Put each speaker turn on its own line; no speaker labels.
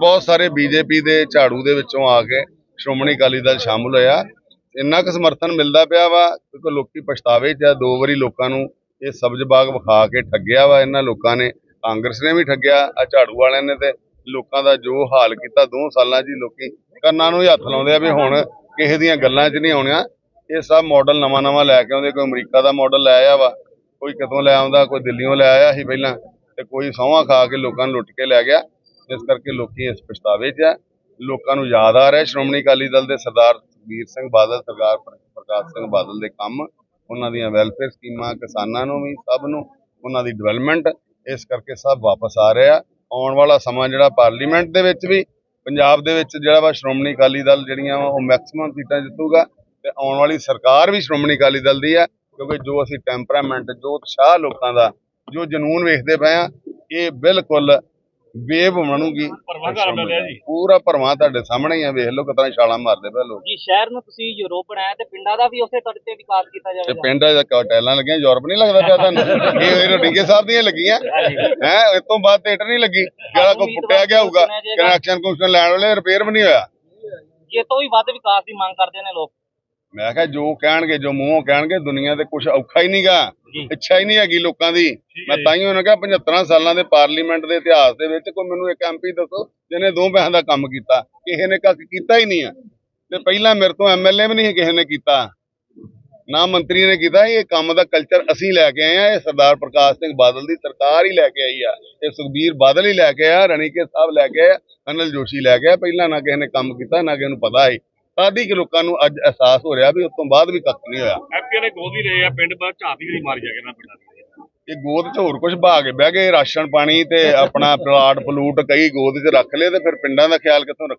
ਬਹੁਤ ਸਾਰੇ ਬੀਜੇਪੀ ਦੇ ਝਾੜੂ ਦੇ ਵਿੱਚੋਂ ਆ ਕੇ ਸ਼੍ਰੋਮਣੀ ਅਕਾਲੀ ਦਲ ਸ਼ਾਮਲ ਹੋਇਆ। ਇੰਨਾ ਕੁ ਸਮਰਥਨ ਮਿਲਦਾ ਪਿਆ ਵਾ, ਕਿਉਂਕਿ ਲੋਕੀ ਪਛਤਾਵੇ ਚ ਆ, ਦੋ ਵਾਰੀ ਲੋਕਾਂ ਨੂੰ ਇਹ ਸਬਜ਼ ਬਾਗ ਵਿਖਾ ਕੇ ਠੱਗਿਆ ਵਾ, ਇਹਨਾਂ ਲੋਕਾਂ ਨੇ, ਕਾਂਗਰਸ ਨੇ ਵੀ ਠੱਗਿਆ, ਆ ਝਾੜੂ ਵਾਲਿਆਂ ਨੇ ਤੇ ਲੋਕਾਂ ਦਾ ਜੋ ਹਾਲ ਕੀਤਾ, ਦੋ ਸਾਲਾਂ 'ਚ ਹੀ ਲੋਕੀ ਕੰਨਾਂ ਨੂੰ ਹੀ ਹੱਥ ਲਾਉਂਦੇ ਆ ਵੀ ਹੁਣ ਕਿਸੇ ਦੀਆਂ ਗੱਲਾਂ 'ਚ ਨਹੀਂ ਆਉਣੀਆਂ। ਇਹ ਸਭ ਮਾਡਲ ਨਵਾਂ ਨਵਾਂ ਲੈ ਕੇ ਆਉਂਦੇ, ਕੋਈ ਅਮਰੀਕਾ ਦਾ ਮਾਡਲ ਲੈ ਆਇਆ ਵਾ, ਕੋਈ ਕਿਤੋਂ ਲੈ ਆਉਂਦਾ, ਕੋਈ ਦਿੱਲੀੋਂ ਲੈ ਆਇਆ ਸੀ ਪਹਿਲਾਂ, ਤੇ ਕੋਈ ਸਹੁੰਆਂ ਖਾ ਕੇ ਲੋਕਾਂ ਨੂੰ ਲੁੱਟ ਕੇ ਲੈ ਗਿਆ। ਇਸ ਕਰਕੇ ਲੋਕੀ ਇਸ ਪਛਤਾਵੇ 'ਚ ਆ। ਲੋਕਾਂ ਨੂੰ ਯਾਦ ਆ ਰਿਹਾ ਸ਼੍ਰੋਮਣੀ ਅਕਾਲੀ ਦਲ ਦੇ ਸਰਦਾਰ ਸੁਖਬੀਰ ਸਿੰਘ ਬਾਦਲ, ਸਰਦਾਰ ਪ੍ਰਕਾਸ਼ ਸਿੰਘ ਬਾਦਲ ਦੇ ਕੰਮ, ਉਹਨਾਂ ਦੀਆਂ ਵੈਲਫੇਅਰ ਸਕੀਮਾਂ, ਕਿਸਾਨਾਂ ਨੂੰ ਵੀ, ਸਭ ਨੂੰ, ਉਹਨਾਂ ਦੀ ਡਿਵੈਲਪਮੈਂਟ ਇਸ ਕਰਕੇ ਸਭ ਵਾਪਸ ਆ ਰਿਹਾ ਆਉਣ ਵਾਲਾ ਸਮਾਂ ਜਿਹੜਾ ਪਾਰਲੀਮੈਂਟ ਦੇ ਵਿੱਚ ਵੀ, ਪੰਜਾਬ ਦੇ ਵਿੱਚ ਜਿਹੜਾ ਵਾ ਸ਼੍ਰੋਮਣੀ ਅਕਾਲੀ ਦਲ ਜਿਹੜੀਆਂ ਵਾ, ਉਹ ਮੈਕਸਿਮਮ ਸੀਟਾਂ ਜਿੱਤੂਗਾ ਤੇ ਆਉਣ ਵਾਲੀ ਸਰਕਾਰ ਵੀ ਸ਼੍ਰੋਮਣੀ ਅਕਾਲੀ ਦਲ ਦੀ ਹੈ ਕਿਉਂਕਿ ਜੋ ਅਸੀਂ ਟੈਂਪਰਾਮੈਂਟ ਜੋ ਉਤਸ਼ਾਹ ਲੋਕਾਂ ਦਾ, ਜੋ ਜਨੂਨ ਵੇਖਦੇ ਪਏ ਆ, ਇਹ ਬਿਲਕੁਲ ਵੇਵ ਬਣੂਗੀ
ਭਰਵਾਂ ਘਰ ਮਿਲ ਰਿਹਾ ਜੀ।
ਪੂਰਾ ਭਰਵਾਂ ਤੁਹਾਡੇ ਸਾਹਮਣੇ ਹੀ ਆ ਵੇਖ ਲਓ ਕਿਤਨਾ ਛਾਲਾਂ ਮਾਰਦੇ ਪਏ ਲੋਕ।
ਜੀ ਸ਼ਹਿਰ ਨੂੰ ਤੁਸੀਂ ਯੂਰਪ ਬਣਾਇਆ ਤੇ ਪਿੰਡਾਂ ਦਾ ਵੀ ਉਸੇ ਤੌਰ ਤੇ ਵਿਕਾਸ ਕੀਤਾ
ਤੇ
ਜਾਵੇਗਾ।
ਪਿੰਡ ਦਾ ਟੈਲਾਂ ਲੱਗੀਆਂ? ਯੂਰਪ ਨਹੀਂ ਲੱਗਦਾ ਪਿਆ ਤੁਹਾਨੂੰ? ਇਹ ਇਹ ਰੋਡਿੰਗੇ ਸਾਹਿਬ ਦੀਆਂ ਲੱਗੀਆਂ। ਹੈ ਇਸ ਤੋਂ ਬਾਅਦ ਤੇ ਇੱਟ ਨਹੀਂ ਲੱਗੀ। ਜਿਹੜਾ ਕੋਈ ਪੁੱਟਿਆ ਗਿਆ ਹੋਊਗਾ। ਕਨੈਕਸ਼ਨ ਕੁਸ਼ਨ ਲੈਣ ਵਾਲੇ ਰਿਪੇਅਰ ਵੀ ਨਹੀਂ ਹੋਇਆ।
ਜੇ ਤੋਂ ਵੀ ਵੱਧ ਵਿਕਾਸ ਦੀ ਮੰਗ ਕਰਦੇ ਨੇ ਲੋਕ।
ਮੈਂ ਕਿਹਾ ਜੋ ਕਹਿਣਗੇ ਜੋ ਮੂੰਹੋਂ ਕਹਿਣਗੇ ਦੁਨੀਆ ਤੇ ਕੁਝ ਔਖਾ ਹੀ ਨਹੀਂਗਾ ਇੱਛਾ ਹੀ ਨਹੀਂ ਹੈਗੀ ਲੋਕਾਂ ਦੀ। ਮੈਂ ਤਾਂ ਹੀ ਉਹਨਾਂ ਕਿਹਾ 75 ਸਾਲਾਂ ਦੇ ਪਾਰਲੀਮੈਂਟ ਦੇ ਇਤਿਹਾਸ ਦੇ ਵਿੱਚ ਕੋਈ ਮੈਨੂੰ ਇੱਕ ਐਮਪੀ ਦੱਸੋ ਜਿਹਨੇ ਦੋ ਪੈਸਿਆਂ ਦਾ ਕੰਮ ਕੀਤਾ। ਕਿਸੇ ਨੇ ਕੱਖ ਕੀਤਾ ਹੀ ਨਹੀਂ ਆ। ਤੇ ਪਹਿਲਾਂ ਮੇਰੇ ਤੋਂ ਐਮਐਲਏ ਵੀ ਨਹੀਂ ਕਿਸੇ ਨੇ ਕੀਤਾ। ਨਾ ਮੰਤਰੀ ਨੇ ਕੀਤਾ ਇਹ ਕੰਮ ਦਾ ਕਲਚਰ ਅਸੀਂ ਲੈ ਕੇ ਆਏ ਆ। ਇਹ ਸਰਦਾਰ ਪ੍ਰਕਾਸ਼ ਸਿੰਘ ਬਾਦਲ ਦੀ ਸਰਕਾਰ ਹੀ ਲੈ ਕੇ ਆਈ ਆ। ਇਹ ਸੁਖਬੀਰ ਬਾਦਲ ਹੀ ਲੈ ਕੇ ਆਇਆ ਰਣੀਕੇ ਸਾਹਿਬ ਲੈ ਕੇ ਆਇਆ ਅਨਲ ਜੋਸ਼ੀ ਲੈ ਕੇ ਆਇਆ। ਪਹਿਲਾਂ ਨਾ ਕਿਸੇ ਨੇ ਕੰਮ ਕੀਤਾ ਨਾ ਕਿਸੇ ਨੂੰ ਪਤਾ ਸੀ। ਤਾਦੀ ਕਿ ਲੋਕਾਂ ਨੂੰ ਅੱਜ ਅਹਿਸਾਸ ਹੋ ਰਿਹਾ ਵੀ ਉਸ ਤੋਂ ਬਾਅਦ ਵੀ ਕੱਖ ਨਹੀਂ ਹੋਇਆ?
ਐਮਪੀ ਨੇ ਗੋਦ ਹੀ ਲਏ ਆ ਪਿੰਡ ਬਾਅਦ ਝਾਤੀ ਵੀ ਮਾਰੀ ਜਾ ਕੇ ਨਾ ਪਿੰਡਾਂ ਦੀ।
ਇਹ ਗੋਦ 'ਚ ਹੋਰ ਕੁਝ ਭਾ ਕੇ ਬਹਿ ਗਏ ਰਾਸ਼ਨ ਪਾਣੀ ਤੇ ਆਪਣਾ ਪਲਾਟ ਪਲੂਟ ਕਈ ਗੋਦ 'ਚ ਰੱਖ ਲਏ ਤੇ ਫਿਰ ਪਿੰਡਾਂ ਦਾ ਖਿਆਲ ਕਿੱਥੋਂ ਰੱਖ